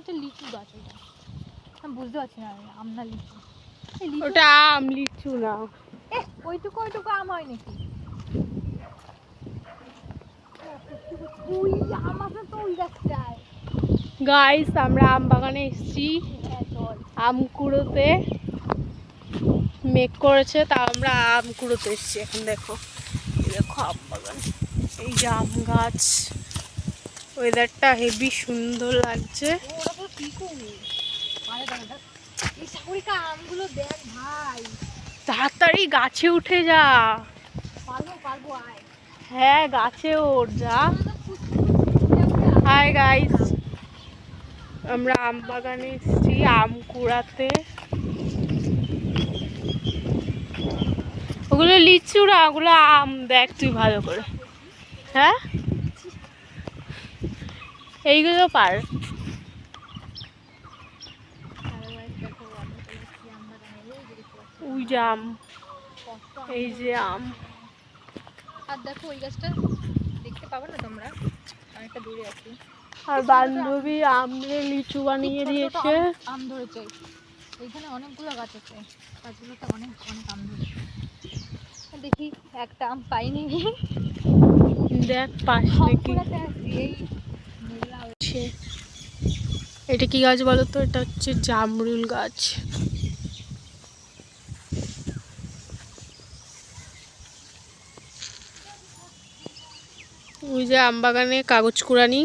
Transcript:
একটা লিচু গাছ এটা। আমি বুঝতে পারছি না আম না লিচু। ওটা আম লিচু না। ওইটুকু ওইটুকু আম হয় নাকি? গাইস আমরা আম বাগানে এসেছি। হ্যাঁ আম কুড়োতে মেঘ করেছে তা আমরা আম কুড়োতে এসেছি। এখন দেখো দেখো আম বাগান। এই যে আম গাছ। ওয়েদারটা হেভি সুন্দর লাগছে। ওরা তাড়াতাড়ি গাছে উঠে যা। হ্যাঁ গাছে ওঠ, যা। হাই গাইস আমরা আম বাগানে এসেছি, আম কুড়াতে। ওগুলো লিচু না, ওগুলো আম। দেখ তুই ভালো করে। হ্যাঁ? এইগুলো পার। ওই যে আম। এই যে আম। আর দেখো ওই গাছটা দেখতে পাবে না তোমরা? অনেকটা দূরে আছি। আর বান্ধবী আমরে লিচু বানিয়ে দিয়েছে। আম- ধরেছে। এইখানে অনেকগুলো গাছ আছে। গাছগুলোতে অনেক অনেক আম ধরেছে। দেখি একটা আম পাইনি। দেখ পাস নাকি। এই। এটা কি গাছ বলো তো? এটা হচ্ছে জামরুল গাছ। ওই যে আমবাগানে কাগজ কুড়ানি।